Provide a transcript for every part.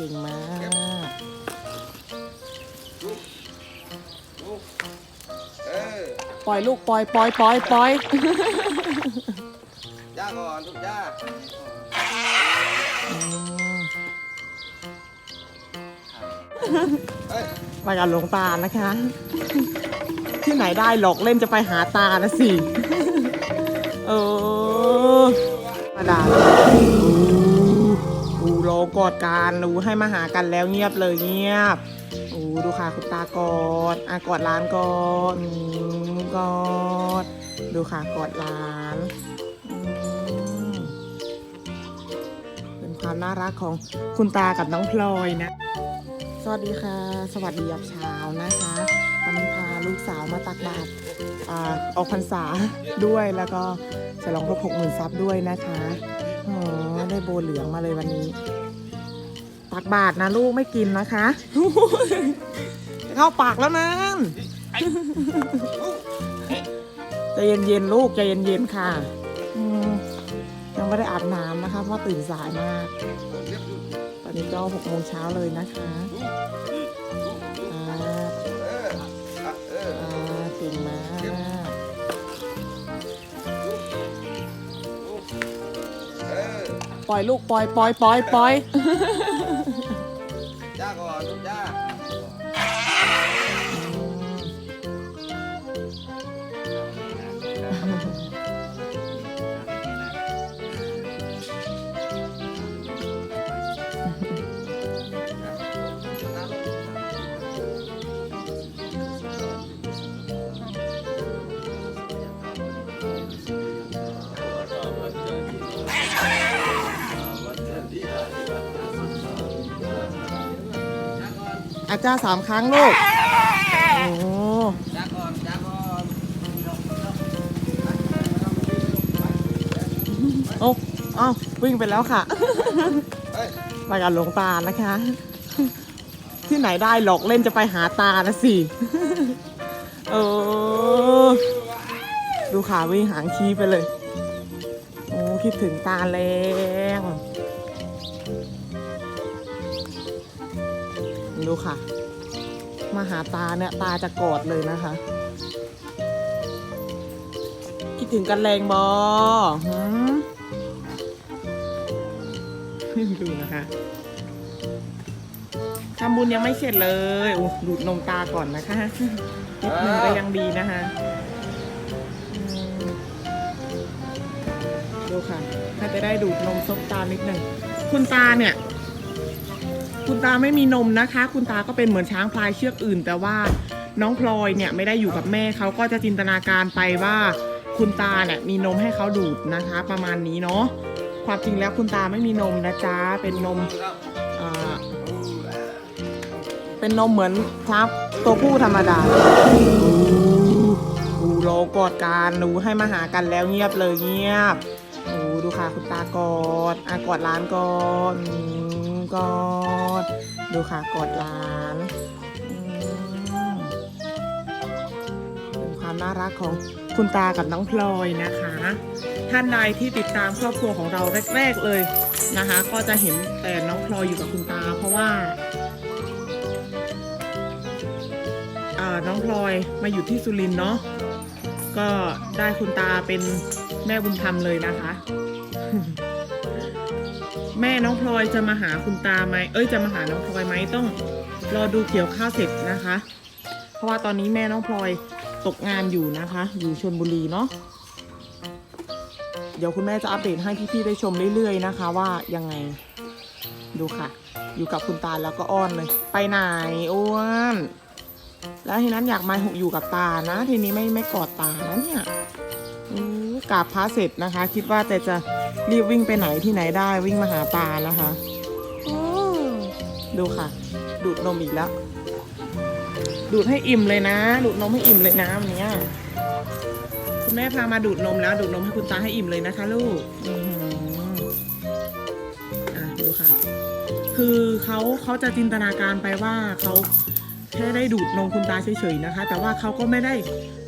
เก่งมากเออปล่อยลูกปล่อยปล่อยปล่อยปล่อยย่าก่อนลูกย่าอืมเฮ้ยไปกับหลวงตานะคะ ที่ไหนได้หลอกเล่นจะไปหาตานะสิ เออมาด่าอูโล กอดกันอูให้มาหากันแล้วเงียบเลยเงียบโอูดูค่ะคุณตากอดอะกอดร้านก่อนอืมกอด ดูค่ะกอดร้านเป็นความน่ารักของคุณตากับน้องพลอยนะ สวัสดีค่ะ สวัสดียามเช้านะคะวันนี้พาลูกสาวมาตักบาตรอ่าออกพรรษาด้วยแล้วก็ฉลองครบหกหมื่นซับด้วยนะคะอ๋อได้โบเหลืองมาเลยวันนี้ ตักบาตรนะลูกไม่กินนะคะจะเข้าปากแล้วนั่นใจเย็นๆลูกใจเย็นๆค่ะอืมยังไม่ได้อาบน้ำนะคะ เพราะตื่นสายมาก ตอนนี้ก็หกโมงเช้าเลยนะคะอ่าเอออะเอออ่าเก่งมากเออปล่อยลูกปล่อยปล่อยปล่อยปล่อย ย่าก่อน อาจารย์สามครั้งลูก โอ้ย่าก่อนย่าก่อนโอ้เอ้าวิ่งไปแล้วค่ะเฮ้ยไปกับหลวงตานะคะ ที่ไหนได้หลอกเล่นจะไปหาตานะสิเออดูขาวิ่งหางชี้ไปเลย โอ้คิดถึงตาแรง ดูค่ะ มาหาตาเนี่ยตาจะกอดเลยนะคะ คิดถึงกันแรงบอหืมดูนะคะทำบุญยังไม่เสร็จเลยโอ้ดูดนมตาก่อนนะคะนิดนึงก็ยังดีนะคะดูค่ะถ้าจะได้ดูดนมซบตานิดหนึ่งคุณตาเนี่ย คุณตาไม่มีนมนะคะ คุณตาก็เป็นเหมือนช้างพลายเชือกอื่น แต่ว่าน้องพลอยเนี่ยไม่ได้อยู่กับแม่เขาก็จะจินตนาการไปว่า คุณตาเนี่ยมีนมให้เขาดูดนะคะ ประมาณนี้เนาะความจริงแล้วคุณตาไม่มีนมนะจ๊ะเป็นนมอ่าเป็นนมเหมือนครับตัวผู้ธรรมดาดูโลกอดกันดูให้มาหากันแล้วเงียบเลยเงียบโอ้ดูค่ะคุณตากอดอะกอดร้านก่อน กอด ดูค่ะกอดร้านเป็นความน่ารักของคุณตากับน้องพลอยนะคะ ท่านใดที่ติดตามครอบครัวของเราแรก ๆเลยนะคะ ก็จะเห็นแต่น้องพลอยอยู่กับคุณตา เพราะว่าน้องพลอยมาอยู่ที่สุรินเนาะก็ได้คุณตาเป็นแม่บุญธรรมเลยนะคะ แม่น้องพลอยจะมาหาคุณตาไหมเอ้ยจะมาหาน้องพลอยไหมต้องรอดูเกี่ยวข้าวเสร็จนะคะ เพราะว่าตอนนี้แม่น้องพลอยตกงานอยู่นะคะ อยู่ชลบุรีเนาะเดี๋ยวคุณแม่จะอัปเดตให้พี่ๆได้ชมเรื่อยๆนะคะ ว่ายังไงดูค่ะ อยู่กับคุณตาแล้วก็อ้อนเลย ไปไหนอ้วนแล้วทีนั้นอยากมาอยู่กับตานะ ทีนี้ไม่ไม่กอดตานะเนี่ย กราบพระเสร็จนะคะ คิดว่าแต่จะรีบวิ่งไปไหนที่ไหนได้วิ่งมาหาตานะคะอู้ดูค่ะ ดูดนมอีกแล้ว ดูดให้อิ่มเลยนะ ดูดนมให้อิ่มเลยนะวันเนี้ยคุณแม่พามาดูดนมแล้ว ดูดนมให้คุณตาให้อิ่มเลยนะคะ ลูกอือหืออะดูค่ะ คือเขาเขาจะจินตนาการไปว่าเขาแค่ได้ดูดนมคุณตาเฉยๆนะคะ แต่ว่าเขาก็ไม่ได้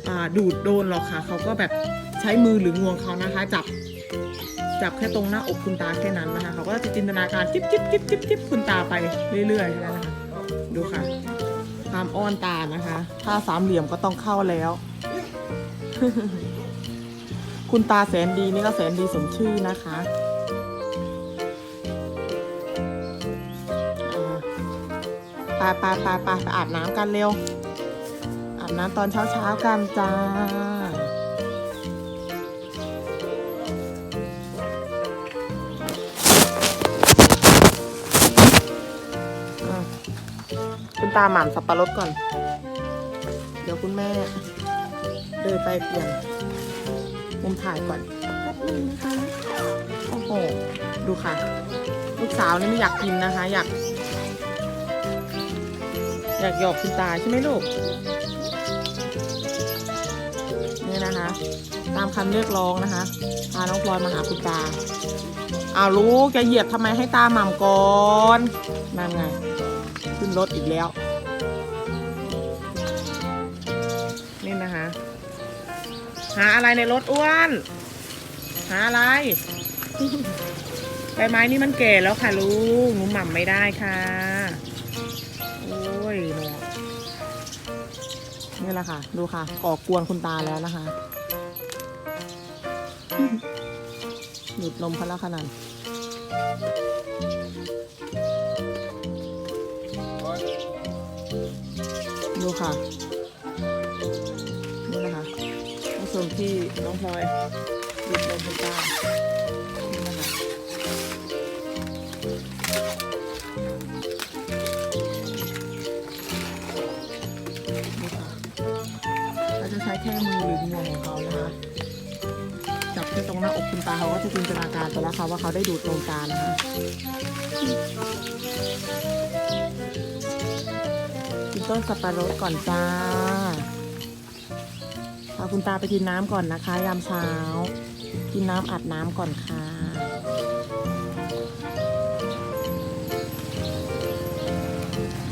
อ่าดูดโดนหรอกค่ะ เขาก็แบบ ใช้มือหรืองวงเขานะคะ จับจับแค่ตรงหน้าอกคุณตาแค่นั้นนะคะเขาก็จะจินตนาการจิ๊บจิ๊บจิ๊บจิ๊บจิ๊บคุณตาไปเรื่อยๆนะคะดูค่ะความอ้อนตานะคะ ถ้าสามเหลี่ยมก็ต้องเข้าแล้ว คุณตาแสนดีนี่ก็แสนดีสมชื่อนะคะอ่าไปไปไปไปไปอาบน้ำกันเร็ว อาบน้ำตอนเช้าๆกันจ้า ตาหม่ำสับปะรดก่อน เดี๋ยวคุณแม่ เดินไปเปลี่ยนมุมถ่ายก่อนแป๊บนึงนะคะโอ้โหดูค่ะ ลูกสาวนี่ไม่อยากกินนะคะ อยาก อยากหยอกคุณตาใช่ไหมลูกนี่นะคะ ตามคำเรียกร้องนะคะพาน้องพลอยมาหาคุณตาอ้าวลูกจะเหยียบทำไมให้ตาหม่ำก่อนนั่นไงขึ้นรถอีกแล้ว หาอะไรในรถอ้วน หาอะไร ใบไม้นี่มันแก่แล้วค่ะลูกหนูหม่ำไม่ได้ค่ะ โอ้ยนี่แหละค่ะ ดูค่ะ ก่อกวนคุณตาแล้วนะคะหยุดลมเขาแล้วขนาดดูค่ะ ที่น้องพลอยหยุดลมคุณตานี่นะคะนี่ค่ะเราจะใช้แค่มือหรืองวงของเขานะคะจับแค่ตรงหน้าอกคุณตาเขาก็จะจินตนาการไปแล้วค่ะว่าเขาได้ดูดลมตานะคะกินต้นสับปะรดก่อนจ้าาคุณตาไปกินน้ำก่อนนะคะ ยามเช้า กินน้ำอัดน้ำก่อนค่ะ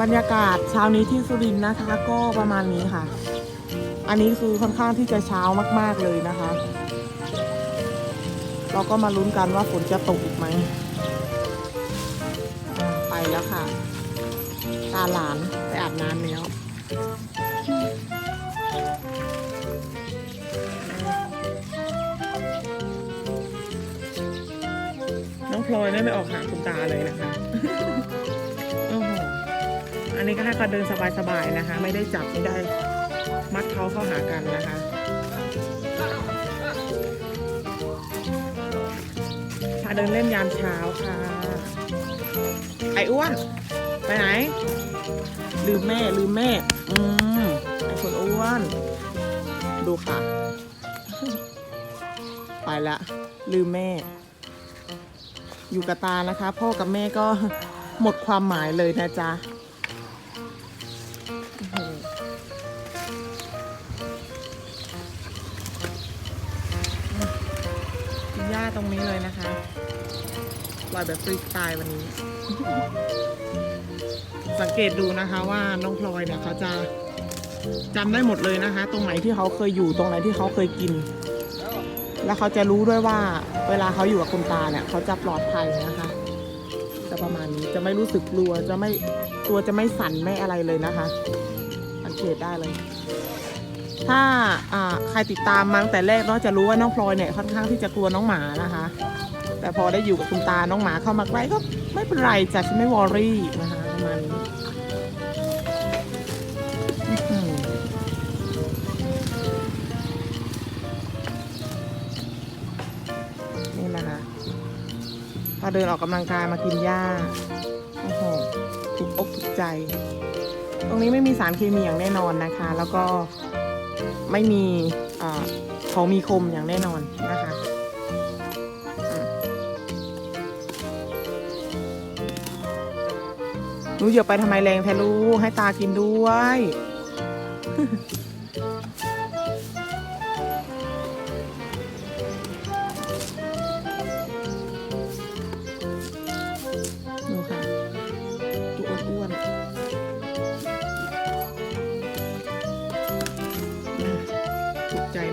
บรรยากาศเช้านี้ที่สุรินทร์นะคะ ก็ประมาณนี้ค่ะ อันนี้คือค่อนข้างที่จะเช้ามาก ๆเลยนะคะ เราก็มาลุ้นกันว่าฝนจะตกอีกไหมไปแล้วค่ะ ตาหลานไปอาบน้ำแล้ว พลอยเนี่ไม่ออกหาคุณตาเลยนะคะโอ้โหอันนี้ก็ให้เขาเดินสบายๆนะคะ ไม่ได้จับไม่ได้มัดเขาเข้าหากันนะคะพาเดินเล่นยามเช้าค่ะ ไอ้อ้วน ไปไหน ลืมแม่ลืมแม่ อืมไอ้คนอ้วน ดูค่ะ ไปละ ลืมแม่ อยู่กับตานะคะ พ่อกับแม่ก็หมดความหมายเลยนะจ๊ะหกินหญ้าตรงนี้เลยนะคะลอยแบบฟรีสไตล์วันนี้ สังเกตดูนะคะว่าน้องพลอยเนี่ยเขาจะจำได้หมดเลยนะคะ ตรงไหนที่เขาเคยอยู่ตรงไหนที่เขาเคยกิน แล้วเขาจะรู้ด้วยว่า เวลาเขาอยู่กับคุณตาเนี่ยเขาจะปลอดภัยนะคะ จะประมาณนี้จะไม่รู้สึกกลัวจะไม่ตัวจะไม่สั่นไม่อะไรเลยนะคะสังเกตได้เลย ถ้าใครติดตามมาตั้งแต่แรกเนาะจะรู้ว่าน้องพลอยเนี่ยค่อนข้างที่จะกลัวน้องหมานะคะ แต่พอได้อยู่กับคุณตาน้องหมาเข้ามาใกล้ก็ไม่เป็นไรจ้ะฉันไม่วอรี่นะคะประมาณนี้ เดินออกกำลังกายมากินหญ้าโอ้โหถูกอกถูกใจ ตรงนี้ไม่มีสารเคมีอย่างแน่นอนนะคะ แล้วก็ไม่มีอของมีคมอย่างแน่นอนนะคะหนูเหยียบไปทำไมแรงแทลูกให้ตากินด้วย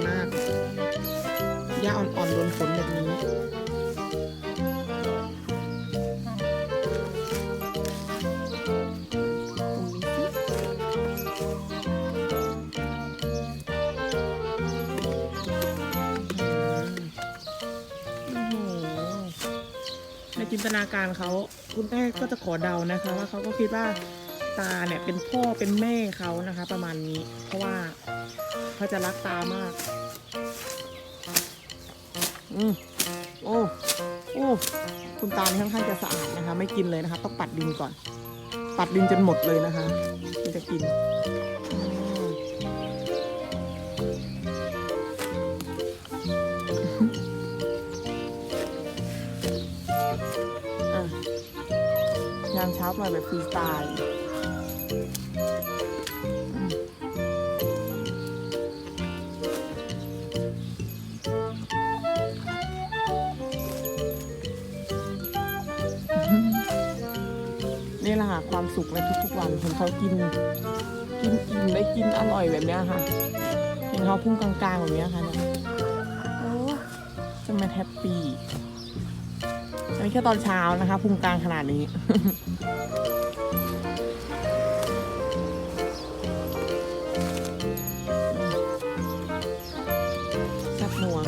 มากหญ้าอ่อนๆโดนฝนแบบนี้ในจินตนาการเขา คุณแม่ก็จะขอเดานะคะว่าเขาก็คิดว่า ตาเนี่ยเป็นพ่อเป็นแม่เขานะคะ ประมาณนี้ เพราะว่าเขาจะรักตามาก อืมโอ้โอ้คุณตานี่ค่อนข้างจะสะอาดนะคะ ไม่กินเลยนะคะ ต้องปัดดินก่อน ปัดดินจนหมดเลยนะคะถึงจะกินอืมอะยามเช้าปล่อยแบบฟรีสไตล์ หละค่ะความสุขในทุกๆวันเห็นเขากิน กินอิ่มได้กินอร่อยแบบเนี้ยค่ะ เห็นเขาพุ่งกลางๆแบบเนี้ยค่ะเนี่ยโอ้จะมาแฮปปี้อันนี้แค่ตอนเช้านะคะพุงกลางขนาดนี้แซ่บนัว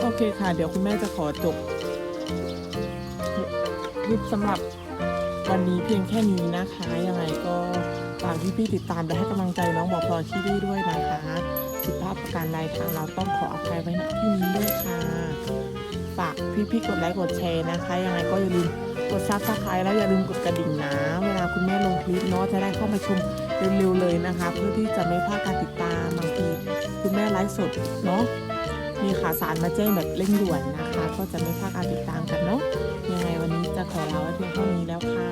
โอเคค่ะ เดี๋ยวคุณแม่จะขอจบ ลิปสำหรับวันนี้เพียงแค่นี้นะคะ ยังไงก็ฝากพี่ๆติดตามและให้กำลังใจน้องบอกพลอยที่ดีด้วยนะคะผิดพลาดประการใดทางเราต้องขออภัยไว้ณที่นี้ด้วยค่ะ ฝากพี่ๆกดไลค์กดแชร์นะคะ ยังไงก็อย่าลืมกดซับสไครต์แล้วอย่าลืมกดกระดิ่งนะ เวลาคุณแม่ลงคลิปเนาะจะได้เข้ามาชมเร็วๆเลยนะคะ เพื่อที่จะไม่พลาดการติดตามบางทีคุณแม่ไลฟ์สดเนาะมีข่าวสารมาแจ้งแบบเร่งด่วนนะคะ ก็จะไม่พลาดการติดตามกันเนาะ ขอลาไว้เพียงเท่านี้แล้วค่ะ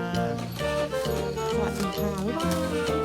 สวัสดีค่ะบ๊ายบาย